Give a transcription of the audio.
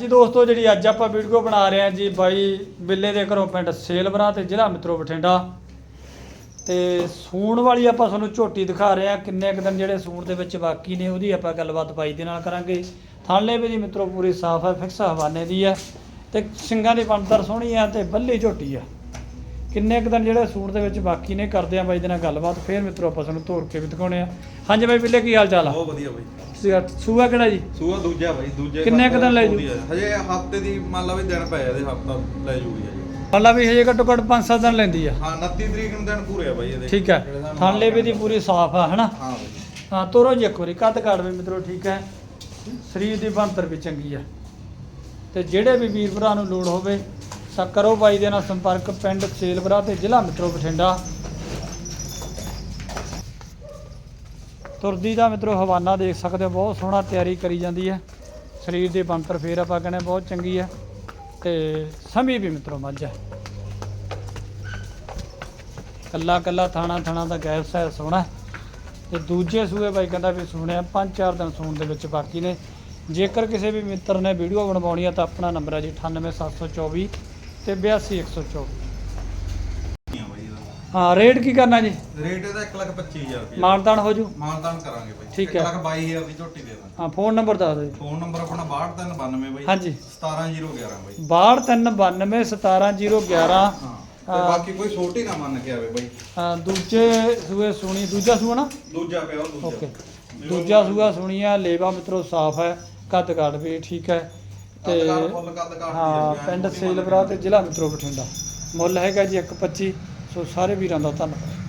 ਜੀ ਦੋਸਤੋ, ਜਿਹੜੀ ਅੱਜ ਆਪਾਂ ਵੀਡੀਓ ਬਣਾ ਰਹੇ ਹਾਂ ਜੀ, ਬਾਈ ਬਿੱਲੇ ਦੇ ਘਰੋਂ ਪਿੰਡ ਸੇਲਵਰਾ ਤੇ ਜ਼ਿਲ੍ਹਾ ਮਿੱਤਰੋ ਬਠਿੰਡਾ। ਤੇ ਸੂਣ ਵਾਲੀ ਆਪਾਂ ਤੁਹਾਨੂੰ ਝੋਟੀ ਦਿਖਾ ਰਹੇ ਹਾਂ, ਕਿੰਨੇ ਕੁ ਦਿਨ ਜਿਹੜੇ ਸੂਣ ਦੇ ਵਿੱਚ ਬਾਕੀ ਨੇ, ਉਹਦੀ ਆਪਾਂ ਗੱਲਬਾਤ ਬਾਈ ਦੇ ਨਾਲ ਕਰਾਂਗੇ। ਥਾਲੇ ਵੀ ਦੀ ਮਿੱਤਰੋ, ਪੂਰੀ ਸਾਫ਼ ਹੈ, ਫਿਕਸ ਹਵਾਨੇ ਦੀ ਹੈ ਤੇ ਸਿੰਗਾਂ ਦੀ ਬਣਤਰ ਸੋਹਣੀ ਆ ਤੇ ਬੱਲੀ ਝੋਟੀ ਆ ਕਿੰਨੇ ਕੁ ਦਿਨ ਜਿਹੜੇ ਸੂਣ ਦੇ ਵਿੱਚ ਬਾਕੀ ਨੇ ਕਰਦੇ ਆ ਬਾਈ ਦੇ ਨਾਲ ਗੱਲਬਾਤ ਫੇਰ ਮਿੱਤਰੋ ਆਪਾਂ ਤੁਹਾਨੂੰ ਤੋਰ ਕੇ ਵੀ ਦਿਖਾਉਣੇ ਆ ਹਾਂਜੀ ਬਾਈ ਬਿੱਲੇ ਕੀ ਹਾਲ ਚਾਲ ਆ? ਬਹੁਤ ਵਧੀਆ ਬਾਈ। ਤੁਸੀਂ ਸੂਆ ਕਿਹੜਾ ਜੀ? ਸੂਆ ਦੂਜਾ ਬਾਈ ਦੂਜੇ ਕਿੰਨੇ ਕੁ ਦਿਨ ਲੈ ਜੂ? ਹਜੇ ਹਫ਼ਤੇ ਦੀ ਮੰਨ ਲਾ ਵੀ ਦਿਨ ਪਏ ਇਹਦੇ ਹਫਤਾ ਲੈ ਜੂਗੀ ਜੀ ਹਾਲਾ ਵੀ ਹਜੇ ਘੱਟੋ ਘੱਟ 5-7 ਦਿਨ ਲੈਂਦੀ ਆ। ਹਾਂ 29 ਤਰੀਕ ਨੂੰ ਦਿਨ ਪੂਰੇ ਆ ਬਾਈ ਇਹਦੇ। ਠੀਕ ਹੈ ਜਿਹੜੇ ਥਾਲੇ ਵੀ ਦੀ ਪੂਰੀ ਸਾਫ਼ ਆ ਹਨਾ? ਹਾਂ ਬਾਈ। ਹਾਂ ਤੋਰੋ ਜੀ ਇੱਕ ਵਾਰੀ ਕੱਦ ਕਾੜ ਵੀ ਮਿੱਤਰੋ ਠੀਕ ਹੈ ਸਰੀਰ ਦੀ ਬਣਤਰ ਵੀ ਚੰਗੀ ਆ। ਤੇ ਜਿਹੜੇ ਵੀ ਵੀਰ ਭਰਾ ਨੂੰ ਲੋੜ ਹੋਵੇ ਤਾਂ ਕਰੋ ਬਾਈ ਦੇ ਨਾਲ ਸੰਪਰਕ ਪਿੰਡ ਸੇਲਵਰਾ ਤੇ ਜ਼ਿਲ੍ਹਾ ਮਿੱਤਰੋ ਬਠਿੰਡਾ। ਤੁਰਦੀ ਦਾ ਮਿੱਤਰੋ ਹਵਾਨਾ ਦੇਖ ਸਕਦੇ ਹੋ, ਬਹੁਤ ਸੋਹਣਾ ਤਿਆਰੀ ਕਰੀ ਜਾਂਦੀ ਹੈ। ਸਰੀਰ ਦੀ ਬਣਤਰ ਫੇਰ ਆਪਾਂ ਕਹਿੰਦੇ ਬਹੁਤ ਚੰਗੀ ਹੈ। ਤੇ ਸਮੀ ਵੀ ਮਿੱਤਰੋ ਮੱਝ ਹੈ। ਕੱਲਾ ਕੱਲਾ ਥਾਣਾ ਥਾਣਾ ਦਾ ਗੈਸ ਹੈ। ਸੋਹਣਾ ਤੇ ਦੂਜੇ ਸੂਏ ਬਾਈ ਕਹਿੰਦਾ ਵੀ ਸੁਣਿਆ, ਪੰਜ ਚਾਰ ਦਿਨ ਸੂਣ ਦੇ ਵਿੱਚ ਬਾਕੀ ਨੇ। ਜੇਕਰ ਕਿਸੇ ਵੀ ਮਿੱਤਰ ਨੇ ਵੀਡੀਓ ਬਣਵਾਉਣੀ ਹੈ ਤਾਂ ਆਪਣਾ ਨੰਬਰ ਹੈ ਜੀ 98724 ਤੇ 82124 ਹਾਂ ਰੇਟ ਕੀ ਕਰਨਾ ਜੀ? ਰੇਟ ਇਹਦਾ 1 ਲੱਖ 25000 ਰੁਪਏ ਮਾਨਤਾਨ ਹੋ ਜੂ? ਮਾਨਦਾਨ ਕਰਾਂਗੇ ਬਾਈ। ਠੀਕ ਹੈ। 1 ਲੱਖ 22000 ਦੀ ਝੋਟੀ ਦੇ ਦਾਂਗੇ। ਹਾਂ ਫੋਨ ਨੰਬਰ ਦੱਸ ਦਿਓ ਫੋਨ ਨੰਬਰ ਆਪਣਾ 6292 ਬਾਈ। ਹਾਂਜੀ। 17011 ਬਾਈ। 6292 17011 ਹਾਂ ਤੇ ਬਾਕੀ ਕੋਈ ਛੋਟੀ ਨਾ ਮੰਨ ਕੇ ਆਵੇ ਬਾਈ। ਹਾਂ, ਦੂਜੇ ਸੂਏ ਸੁਣੀ ਦੂਜਾ ਸੂਆ ਨਾ? ਦੂਜਾ ਪਿਆ ਉਹ ਦੂਜਾ। ਓਕੇ। ਦੂਜਾ ਸੂਆ ਸੁਣੀ ਆ ਲੇਵਾ ਮਿੱਤਰੋ ਸਾਫ਼ ਹੈ ਕੱਦ ਕਾਠ ਵੀ ਠੀਕ ਹੈ। ਤੇ ਹਾਂ ਪਿੰਡ ਸੇਲਵਰਾ ਤੇ ਜ਼ਿਲ੍ਹਾ ਮਿੱਤਰੋ ਬਠਿੰਡਾ। ਮੁੱਲ ਹੈਗਾ ਜੀ 125 ਸੋ ਸਾਰੇ ਵੀਰਾਂ ਦਾ ਧੰਨਵਾਦ।